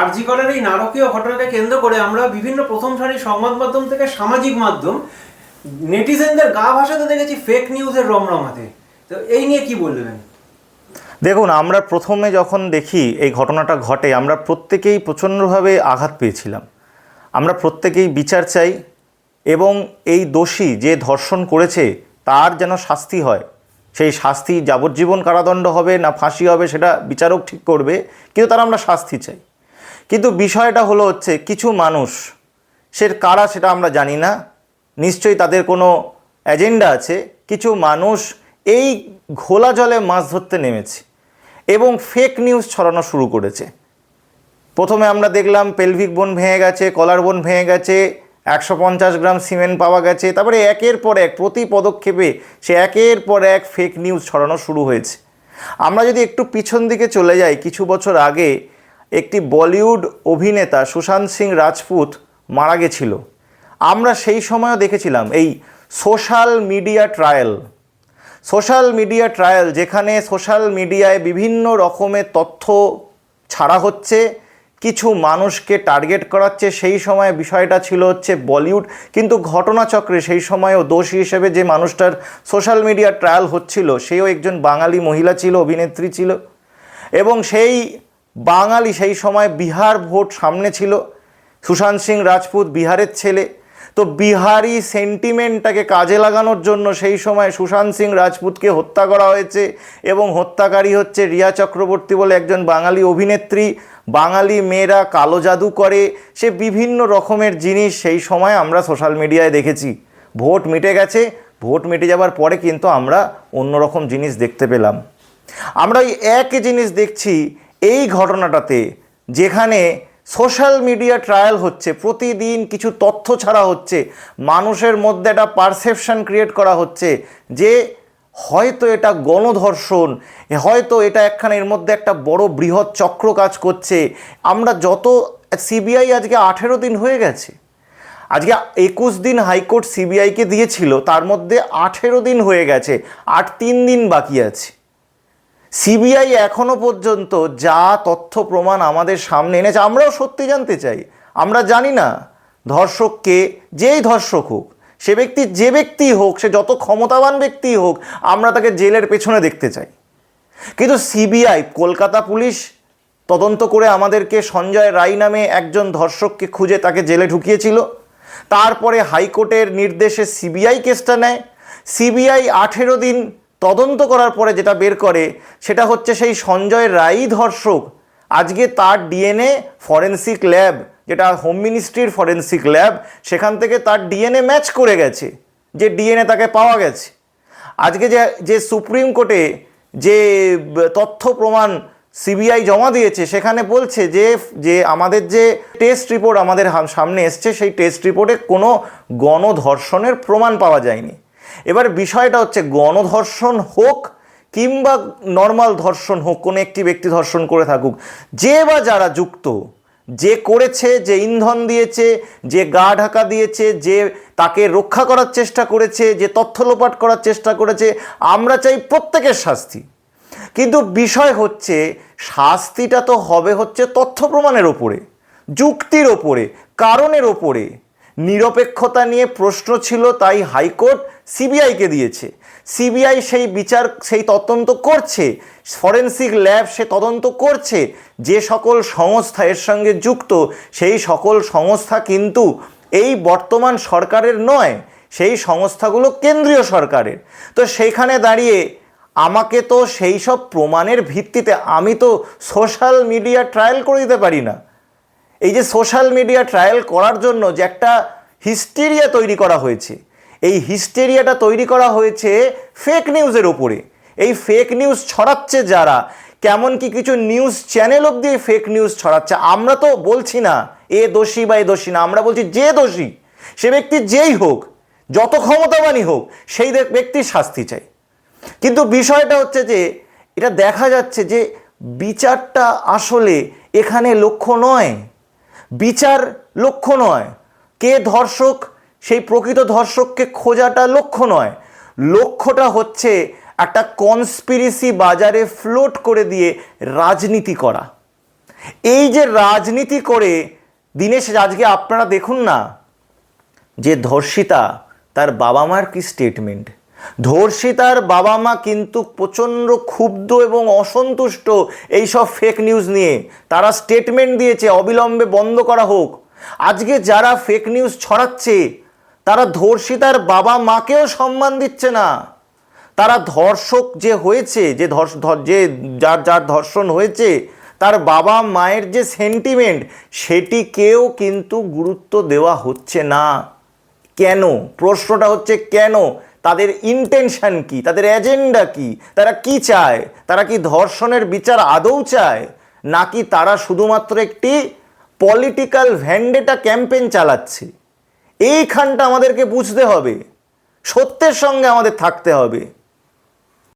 আরজিকরের এই নারকীয় ঘটনাকে কেন্দ্র করে আমরা বিভিন্ন প্রথম সারির সংবাদ মাধ্যম থেকে সামাজিক মাধ্যম, নেটিজেনদের গা ভাসাতে দেখেছি ফেক নিউজের রমরমাতে। তো এই নিয়ে কি বলবেন? দেখুন, আমরা প্রথমে যখন দেখি এই ঘটনাটা ঘটে, আমরা প্রত্যেকেই প্রচণ্ডভাবে আঘাত পেয়েছিলাম। আমরা প্রত্যেকেই বিচার চাই এবং এই দোষী যে ধর্ষণ করেছে, তার যেন শাস্তি হয়। সেই শাস্তি যাবজ্জীবন কারাদণ্ড হবে না ফাঁসি হবে, সেটা বিচারক ঠিক করবে, কিন্তু তার আমরা শাস্তি চাই। কিন্তু বিষয়টা হলো হচ্ছে কিছু মানুষ সে কারা সেটা আমরা জানি না, নিশ্চয়ই তাদের কোনো এজেন্ডা আছে, কিছু মানুষ এই ঘোলা জলে মাছ ধরতে নেমেছে এবং ফেক নিউজ ছড়ানো শুরু করেছে। প্রথমে আমরা দেখলাম পেলভিক বোন ভেঙে গেছে কলার বোন ভেঙে গেছে, একশো পঞ্চাশ গ্রাম সিমেন্ট পাওয়া গেছে, তারপরে একের পর এক প্রতি পদক্ষেপে সে একের পর এক ফেক নিউজ ছড়ানো শুরু হয়েছে। আমরা যদি একটু পিছন দিকে চলে যাই, কিছু বছর আগে একটি বলিউড অভিনেতা সুশান্ত সিং রাজপুত মারা গেছিল। আমরা সেই সময়ও দেখেছিলাম এই social media trial. Social media trial যেখানে সোশ্যাল মিডিয়ায় বিভিন্ন রকমের তথ্য ছাড়া হচ্ছে, কিছু মানুষকে টার্গেট করাচ্ছে, সেই সময় বিষয়টা ছিল হচ্ছে বলিউড। কিন্তু ঘটনাচক্রে সেই সময়ও দোষী হিসেবে যে মানুষটার সোশ্যাল মিডিয়া ট্রায়াল হচ্ছিল, সেও একজন বাঙালি মহিলা ছিল, অভিনেত্রী ছিল। এবং সেই বাঙালি সেই সময় বিহার ভোট সামনে ছিল। সুশান্ত সিং রাজপুত বিহারের ছেলে। তো বিহারি সেন্টিমেন্টটাকে কাজে লাগানোর জন্য সেই সময় সুশান্ত সিং রাজপুতকে হত্যা করা হয়েছে এবং হত্যাকারী হচ্ছে রিয়া চক্রবর্তী বলে একজন বাঙালি অভিনেত্রী। বাঙালি মেয়েরা কালো জাদু করে। সে বিভিন্ন রকমের জিনিস সেই সময় আমরা সোশ্যাল মিডিয়ায় দেখেছি। ভোট মিটে গেছে। ভোট মিটে যাবার পরে কিন্তু আমরা অন্যরকম জিনিস দেখতে পেলাম। আমরা ওই একই জিনিস দেখছি এই ঘটনাটাতে যেখানে সোশ্যাল মিডিয়া ট্রায়াল হচ্ছে, প্রতিদিন কিছু তথ্য ছাড়া হচ্ছে, মানুষের মধ্যে একটা পারসেপশন ক্রিয়েট করা হচ্ছে যে হয়তো এটা গণধর্ষণ, হয়তো এটা একখানে এর মধ্যে একটা বড় বৃহৎ চক্র কাজ করছে। আমরা যত, সিবিআই আজকে আঠেরো দিন হয়ে গেছে। আজকে একুশ দিন হাইকোর্ট সিবিআইকে দিয়েছিল, তার মধ্যে আঠেরো দিন হয়ে গেছে, আর তিন দিন বাকি আছে। সিবিআই এখনও পর্যন্ত যা তথ্য প্রমাণ আমাদের সামনে এনেছে, আমরাও সত্যি জানতে চাই। আমরা জানি না ধর্ষককে যেই ধর্ষক হোক, সে ব্যক্তি যে ব্যক্তি হোক, সে যত ক্ষমতাবান ব্যক্তি হোক, আমরা তাকে জেলের পেছনে দেখতে চাই। কিন্তু সিবিআই, কলকাতা পুলিশ তদন্ত করে আমাদেরকে সঞ্জয় রায় নামে একজন ধর্ষককে খুঁজে তাকে জেলে ঢুকিয়েছিল। তারপরে হাইকোর্টের নির্দেশে সিবিআই কেসটা নেয়। সিবিআই আঠেরো দিন তদন্ত করার পরে যেটা বের করে, সেটা হচ্ছে সেই সঞ্জয় রায়ই ধর্ষক। আজকে তার ডিএনএ ফরেন্সিক ল্যাব, যেটা হোম মিনিস্ট্রির ফরেন্সিক ল্যাব, সেখান থেকে তার ডিএনএ ম্যাচ করে গেছে, যে ডিএনএ তাকে পাওয়া গেছে। আজকে যে যে সুপ্রিম কোর্টে যে তথ্য প্রমাণ সিবিআই জমা দিয়েছে, সেখানে বলছে যে যে আমাদের যে টেস্ট রিপোর্ট আমাদের সামনে এসছে, সেই টেস্ট রিপোর্টে কোনো গণধর্ষণের প্রমাণ পাওয়া যায়নি। এবার বিষয়টা হচ্ছে গণধর্ষণ হোক কিংবা নর্মাল ধর্ষণ হোক, কোনো একটি ব্যক্তি ধর্ষণ করে থাকুক, যে বা যারা যুক্ত, যে করেছে, যে ইন্ধন দিয়েছে, যে গা ঢাকা দিয়েছে, যে তাকে রক্ষা করার চেষ্টা করেছে, যে তথ্য লোপাট করার চেষ্টা করেছে, আমরা চাই প্রত্যেকের শাস্তি। কিন্তু বিষয় হচ্ছে, শাস্তিটা তো হবে হচ্ছে তথ্য প্রমাণের ওপরে, যুক্তির ওপরে, কারণের ওপরে। নিরপেক্ষতা নিয়ে প্রশ্ন ছিল, তাই হাইকোর্ট সিবিআইকে দিয়েছে। সিবিআই সেই বিচার, সেই তদন্ত করছে, ফরেন্সিক ল্যাব সে তদন্ত করছে, যে সকল সংস্থা এর সঙ্গে যুক্ত, সেই সকল সংস্থা কিন্তু এই বর্তমান সরকারের নয়, সেই সংস্থাগুলো কেন্দ্রীয় সরকারের। তো সেইখানে দাঁড়িয়ে আমাকে তো সেই সব প্রমাণের ভিত্তিতে আমি তো সোশ্যাল মিডিয়া ট্রায়াল করে দিতে পারি না। এই যে সোশ্যাল মিডিয়া ট্রায়াল করার জন্য যে একটা হিস্টেরিয়া তৈরি করা হয়েছে, এই হিস্টেরিয়াটা তৈরি করা হয়েছে ফেক নিউজের ওপরে এই ফেক নিউজ ছড়াচ্ছে যারা, কেমন কি কিছু নিউজ চ্যানেল অব্দি ফেক নিউজ ছড়াচ্ছে, আমরা তো বলছি না, এ দোষী বা এ দোষী না, আমরা বলছি যে দোষী, সে ব্যক্তি যেই হোক, যত ক্ষমতাবানই হোক, সেই ব্যক্তির শাস্তি চাই। কিন্তু বিষয়টা হচ্ছে যে, এটা দেখা যাচ্ছে যে বিচারটা আসলে এখানে লক্ষ্য নয়। বিচার লক্ষ্য নয়। কে ধর্ষক? সেই প্রকৃত ধর্ষককে খোঁজাটা লক্ষ্য নয়। লক্ষ্যটা হচ্ছে একটা কনস্পিরেসি বাজারে ফ্লোট করে দিয়ে রাজনীতি করা। এই যে রাজনীতি করে, দিনেশ, আজকে আপনারা দেখুন না যে ধর্ষিতা তার বাবা মার কি স্টেটমেন্ট ধর্ষিতার বাবা মা কিন্তু প্রচণ্ড ক্ষুব্ধ এবং অসন্তুষ্ট এই সব ফেক নিউজ নিয়ে। তারা স্টেটমেন্ট দিয়েছে, অবিলম্বে বন্ধ করা হোক। আজকে যারা ফেক নিউজ ছড়াচ্ছে, তারা ধর্ষিতার বাবা মাকেও সম্মান দিচ্ছে না। তারা ধর্ষক যে হয়েছে, যে ধর্ষ যে যার যার ধর্ষণ হয়েছে, তার বাবা মায়ের যে সেন্টিমেন্ট সেটিকেও কিন্তু গুরুত্ব দেওয়া হচ্ছে না। কেন? প্রশ্নটা হচ্ছে কেন? তাদের ইন্টেনশন কি? তাদের এজেন্ডা কি? তারা কি চায়? তারা কি ধর্ষণের বিচার আদৌ চায়? নাকি তারা শুধুমাত্র একটি পলিটিক্যাল ভ্যান্ডেটা ক্যাম্পেন চালাচ্ছে? এইখানটা আমাদেরকে বুঝতে হবে। সত্যের সঙ্গে আমাদের থাকতে হবে।